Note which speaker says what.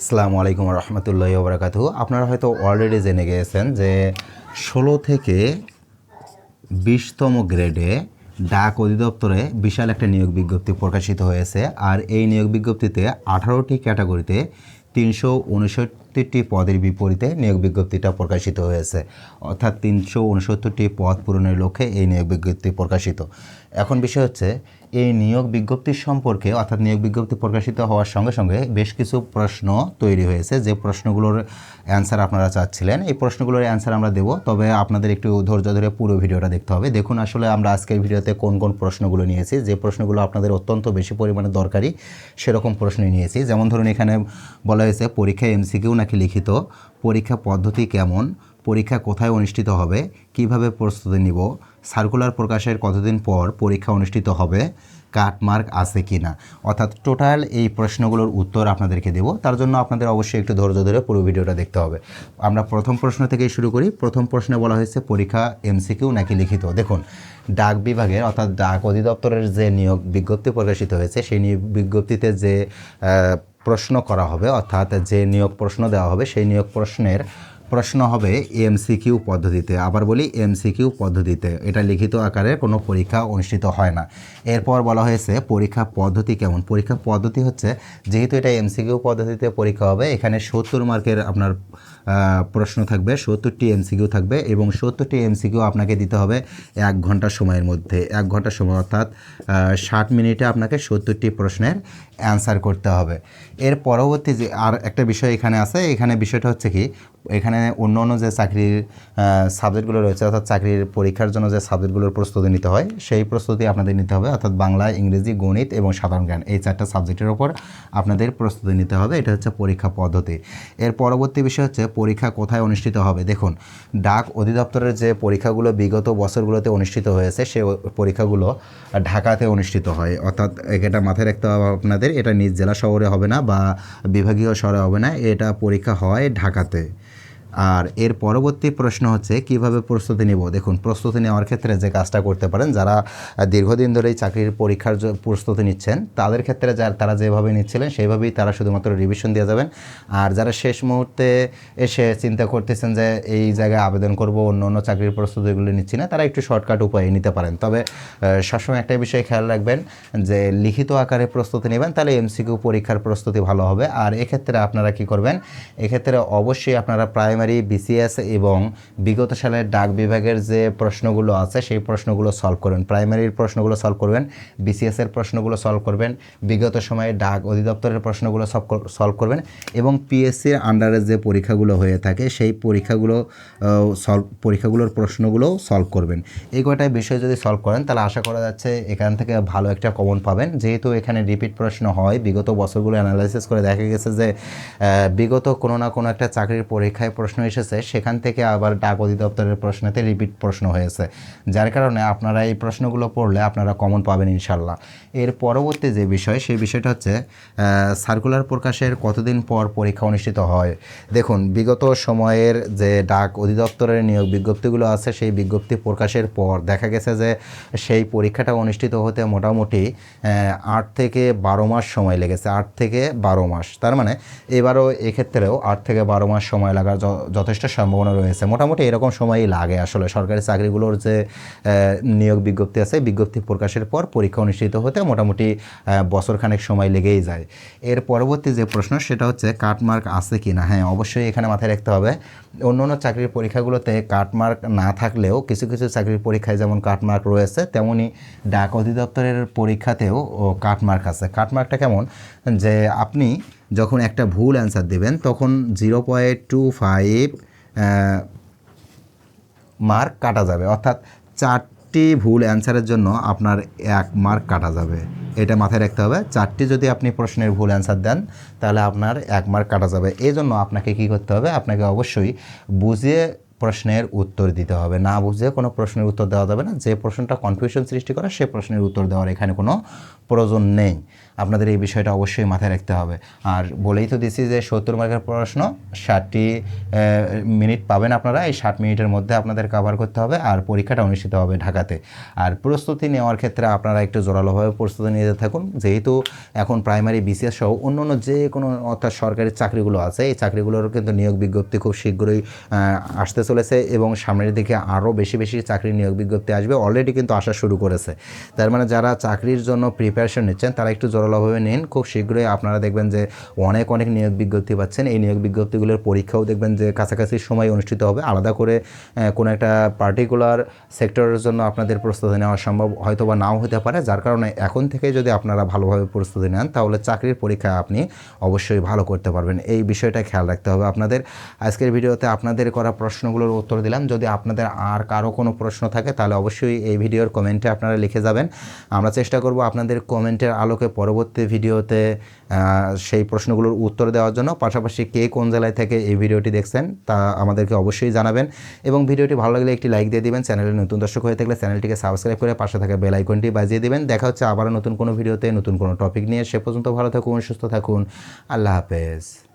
Speaker 1: আসসালামু আলাইকুম রহমতুল্লাহ বরাকাতু আপনারা হয়তো অলরেডি জেনে গিয়েছেন যে ষোলো থেকে বিশতম গ্রেডে ডাক অধিদপ্তরে বিশাল একটা নিয়োগ বিজ্ঞপ্তি প্রকাশিত হয়েছে। আর এই নিয়োগ বিজ্ঞপ্তিতে আঠারোটি ক্যাটাগরিতে তিনশো উনসত্তরটি পদের বিপরীতে নিয়োগ বিজ্ঞপ্তিটা প্রকাশিত হয়েছে। অর্থাৎ তিনশো উনসত্তরটি পদ পূরণের লক্ষ্যে এই নিয়োগ বিজ্ঞপ্তি প্রকাশিত। এখন বিষয় হচ্ছে এই নিয়োগ বিজ্ঞপ্তির সম্পর্কে, অর্থাৎ নিয়োগ বিজ্ঞপ্তি প্রকাশিত হওয়ার সঙ্গে সঙ্গে বেশ কিছু প্রশ্ন তৈরি হয়েছে। যে প্রশ্নগুলোর অ্যান্সার আপনারা চাচ্ছিলেন, এই প্রশ্নগুলোর অ্যান্সার আমরা দেবো। তবে আপনাদের একটু ধৈর্য ধরে পুরো ভিডিওটা দেখতে হবে। দেখুন আসলে আমরা আজকের ভিডিওতে কোন কোন প্রশ্নগুলো নিয়েছি। যে প্রশ্নগুলো আপনাদের অত্যন্ত বেশি পরিমাণে দরকারি, সেরকম প্রশ্নই নিয়েছি। যেমন ধরুন এখানে বলা হয়েছে পরীক্ষা এমসিকিউ নাকি লিখিত? পরীক্ষা পদ্ধতি কেমন? পরীক্ষা কোথায় অনুষ্ঠিত হবে, কীভাবে প্রস্তুতি নিব, সার্কুলার প্রকাশের কতদিন পর পরীক্ষা অনুষ্ঠিত হবে কাটমার্ক আছে কি না অর্থাৎ টোটাল এই প্রশ্নগুলোর উত্তর আপনাদেরকে দেব। তার জন্য আপনাদের অবশ্যই একটু ধৈর্য ধরে পুরো ভিডিওটা দেখতে হবে। আমরা প্রথম প্রশ্ন থেকেই শুরু করি। প্রথম প্রশ্নে বলা হয়েছে, পরীক্ষা এমসিকিউ নাকি লিখিত? দেখুন, ডাক বিভাগের অর্থাৎ ডাক অধিদপ্তরের যে নিয়োগ বিজ্ঞপ্তি প্রকাশিত হয়েছে, সেই নিয়োগ বিজ্ঞপ্তিতে যে প্রশ্ন করা হবে, অর্থাৎ যে নিয়োগ প্রশ্ন দেওয়া হবে, সেই নিয়োগ প্রশ্নের প্রশ্ন হবে এমসিকিউ পদ্ধতিতে। আবার বলি এমসিকিউ পদ্ধতিতে। এটা লিখিত আকারে কোনো পরীক্ষা অনুষ্ঠিত হয় না। এরপর বলা হয়েছে, পরীক্ষা পদ্ধতি কেমন? পরীক্ষা পদ্ধতি হচ্ছে, যেহেতু এটা এমসিকিউ পদ্ধতিতে পরীক্ষা হবে, এখানে সত্তর মার্কের আপনার প্রশ্ন থাকবে, সত্তরটি এমসিকিউ থাকবে এবং সত্তরটি এমসিকিউ আপনাকে দিতে হবে এক ঘণ্টা সময়ের মধ্যে। এক ঘণ্টা সময় অর্থাৎ ষাট মিনিটে আপনাকে সত্তরটি প্রশ্নের অ্যান্সার করতে হবে। এর পরবর্তী যে আর একটা বিষয় এখানে আছে, এখানে বিষয়টা হচ্ছে কি এখানে অন্য অন্য যে চাকরির সাবজেক্টগুলো রয়েছে, অর্থাৎ চাকরির পরীক্ষার জন্য যে সাবজেক্টগুলোর প্রস্তুতি নিতে হয়, সেই প্রস্তুতি আপনাদের নিতে হবে, অর্থাৎ বাংলা, ইংরেজি, গণিত এবং সাধারণ জ্ঞান। এই চারটা সাবজেক্টের ওপর আপনাদের প্রস্তুতি নিতে হবে, এটা হচ্ছে পরীক্ষা পদ্ধতি। এর পরবর্তী বিষয় হচ্ছে পরীক্ষা কোথায় অনুষ্ঠিত হবে? দেখুন, ডাক অধিদপ্তরের যে পরীক্ষাগুলো বিগত বছরগুলোতে অনুষ্ঠিত হয়েছে, সে পরীক্ষাগুলো ঢাকাতে অনুষ্ঠিত হয়। অর্থাৎ এটা মাথায় রাখতে হবে আপনাদের, এটা নিজ জেলা শহরে হবে না বা বিভাগীয় শহরে হবে না, এটা পরীক্ষা হয় ঢাকাতে। আর এর পরবর্তী প্রশ্ন হচ্ছে, কীভাবে প্রস্তুতি নেব? দেখুন, প্রস্তুতি নেওয়ার ক্ষেত্রে যে কাজটা করতে পারেন, যারা দীর্ঘদিন ধরে চাকরির পরীক্ষার প্রস্তুতি নিচ্ছেন, তাদের ক্ষেত্রে যার তারা যেভাবে নিচ্ছিলেন, সেইভাবেই তারা শুধুমাত্র রিভিশন দিয়ে যাবেন। আর যারা শেষ মুহূর্তে এসে চিন্তা করতেছেন যে, এই জায়গায় আবেদন করব, অন্য অন্য চাকরির প্রস্তুতিগুলো নিচ্ছি না, তারা একটু শর্টকাট উপায়ে নিতে পারেন। তবে সবসময় একটা বিষয়ে খেয়াল রাখবেন যে, লিখিত আকারে প্রস্তুতি নেবেন, তাহলে এমসিকিউ পরীক্ষার প্রস্তুতি ভালো হবে। আর এক্ষেত্রে আপনারা কি করবেন? এক্ষেত্রে অবশ্যই আপনারা প্রাইমারি বিসিএস এবং বিগত সালের ডাক বিভাগের যে প্রশ্নগুলো আছে, সেই প্রশ্নগুলো সলভ করবেন প্রাইমারির প্রশ্নগুলো সলভ করবেন বিসিএসের প্রশ্নগুলো সলভ করবেন, বিগত সময়ে ডাক অধিদপ্তরের প্রশ্নগুলো সলভ করবেন এবং পিএসসির আন্ডারে যে পরীক্ষাগুলো হয়ে থাকে, সেই পরীক্ষাগুলো সলভ পরীক্ষাগুলোর প্রশ্নগুলো সলভ করবেন। এই কয়টা বিষয় যদি সলভ করেন, তাহলে আশা করা যাচ্ছে এখান থেকে ভালো একটা কমন পাবেন। যেহেতু এখানে রিপিট প্রশ্ন হয়, বিগত বছরগুলো অ্যানালাইসিস করে দেখা গেছে যে বিগত কোনো না কোনো একটা চাকরির পরীক্ষায় প্রশ্ন এসেছে, সেখান থেকে আবার ডাক অধিদপ্তরের প্রশ্নেতে রিপিট প্রশ্ন হয়েছে। যার কারণে আপনারা এই প্রশ্নগুলো পড়লে আপনারা কমন পাবেন ইনশাল্লাহ এর পরবর্তী যে বিষয়, সেই বিষয়টা হচ্ছে সার্কুলার প্রকাশের কতদিন পর পরীক্ষা অনুষ্ঠিত হয়? দেখুন, বিগত সময়ের যে ডাক অধিদপ্তরের নিয়োগ বিজ্ঞপ্তিগুলো আছে, সেই বিজ্ঞপ্তি প্রকাশের পর দেখা গেছে যে, সেই পরীক্ষাটা অনুষ্ঠিত হতে মোটামুটি আট থেকে বারো মাস সময় লেগেছে, আট থেকে বারো মাস। তার মানে এবারও এক্ষেত্রেও আট থেকে বারো মাস সময় লাগার যথেষ্ট সম্ভাবনা রয়েছে। মোটামুটি এরকম সময়ই লাগে আসলে। সরকারি চাকরিগুলোর যে নিয়োগ বিজ্ঞপ্তি আছে, বিজ্ঞপ্তি প্রকাশের পর পরীক্ষা অনুষ্ঠিত হতে মোটামুটি বছরখানেক সময় লেগেই যায়। এর পরবর্তী যে প্রশ্ন, সেটা হচ্ছে কাটমার্ক আছে কি না হ্যাঁ অবশ্যই এখানে মাথায় রাখতে হবে। অন্য অন্য চাকরির পরীক্ষাগুলোতে কাটমার্ক না থাকলেও কিছু কিছু চাকরির পরীক্ষায় যেমন কাটমার্ক রয়েছে তেমনই ডাক অধিদপ্তরের পরীক্ষাতেও কাটমার্ক আছে। কাটমার্কটা কেমন? যে আপনি যখন একটা ভুল অ্যান্সার দেবেন, তখন zero point two five mark কাটা যাবে। অর্থাৎ চারটি ভুল অ্যান্সারের জন্য আপনার এক মার্ক কাটা যাবে। এটা মাথায় রাখতে হবে। চারটি যদি আপনি প্রশ্নের ভুল অ্যান্সার দেন, তাহলে আপনার এক মার্ক কাটা যাবে। এই জন্য আপনাকে কি করতে হবে? আপনাকে অবশ্যই বুঝিয়ে প্রশ্নের উত্তর দিতে হবে। না বুঝে কোনো প্রশ্নের উত্তর দেওয়া যাবে না। যে প্রশ্নটা কনফিউশন সৃষ্টি করে, সে প্রশ্নের উত্তর দেওয়ার এখানে কোনো প্রয়োজন নেই। আপনাদের এই বিষয়টা অবশ্যই মাথায় রাখতে হবে। আর বলেই তো দিছি যে সত্তর মার্কের প্রশ্ন, ষাটটি মিনিট পাবেন আপনারা, এই ষাট মিনিটের মধ্যে আপনাদের কভার করতে হবে আর পরীক্ষাটা অনুষ্ঠিত হবে ঢাকাতে। আর প্রস্তুতি নেওয়ার ক্ষেত্রে আপনারা একটু জোরালোভাবে প্রস্তুতি নিতে থাকুন। যেহেতু এখন প্রাইমারি বিসিএস সহ অন্য অন্য যে কোনো অর্থাৎ সরকারি চাকরিগুলো আছে, এই চাকরিগুলোর কিন্তু নিয়োগ বিজ্ঞপ্তি খুব শীঘ্রই আসতে চলেছে এবং সামনের দিকে আরও বেশি বেশি চাকরির নিয়োগ বিজ্ঞপ্তি আসবে। অলরেডি কিন্তু আসা শুরু করেছে। তার মানে যারা চাকরির জন্য প্রিপারেশন নিচ্ছেন, তারা একটু জোরালোভাবে নিন, খুব শীঘ্রই আপনারা দেখবেন যে অনেক অনেক নিয়োগ বিজ্ঞপ্তি পাচ্ছেন। এই নিয়োগ বিজ্ঞপ্তিগুলোর পরীক্ষাও দেখবেন যে কাছাকাছি সময় অনুষ্ঠিত হবে। আলাদা করে কোনো একটা পার্টিকুলার সেক্টরের জন্য আপনাদের প্রস্তুতি নেওয়া সম্ভব হয়তো বা নাও হতে পারে। যার কারণে এখন থেকে যদি আপনারা ভালোভাবে প্রস্তুতি নেন, তাহলে চাকরির পরীক্ষা আপনি অবশ্যই ভালো করতে পারবেন। এই বিষয়টা খেয়াল রাখতে হবে আপনাদের। আজকের ভিডিওতে আপনাদের করা প্রশ্নগুলোর উত্তর দিলাম। যদি আপনাদের আর কারও কোনো প্রশ্ন থাকে, তাহলে অবশ্যই এই ভিডিওর কমেন্টে আপনারা লিখে যাবেন। আমরা চেষ্টা করব আপনাদের কমেন্টের আলোকে পরবর্তী ভিডিওতে সেই প্রশ্নগুলোর উত্তর দেওয়ার জন্য। পাশাপাশি কে কোন জেলায় থেকে এই ভিডিওটি দেখছেন তা আমাদেরকে অবশ্যই জানাবেন। এবং ভিডিওটি ভালো লাগলে একটি লাইক দিয়ে দিবেন। চ্যানেলে নতুন দর্শক হয়ে থাকলে চ্যানেলটিকে সাবস্ক্রাইব করে পাশে থাকা বেল আইকনটি বাজিয়ে দিবেন। দেখা হচ্ছে আবারও নতুন কোনো ভিডিওতে, নতুন কোনো টপিক নিয়ে। সে পর্যন্ত ভালো থাকুন, সুস্থ থাকুন। আল্লাহ হাফেজ।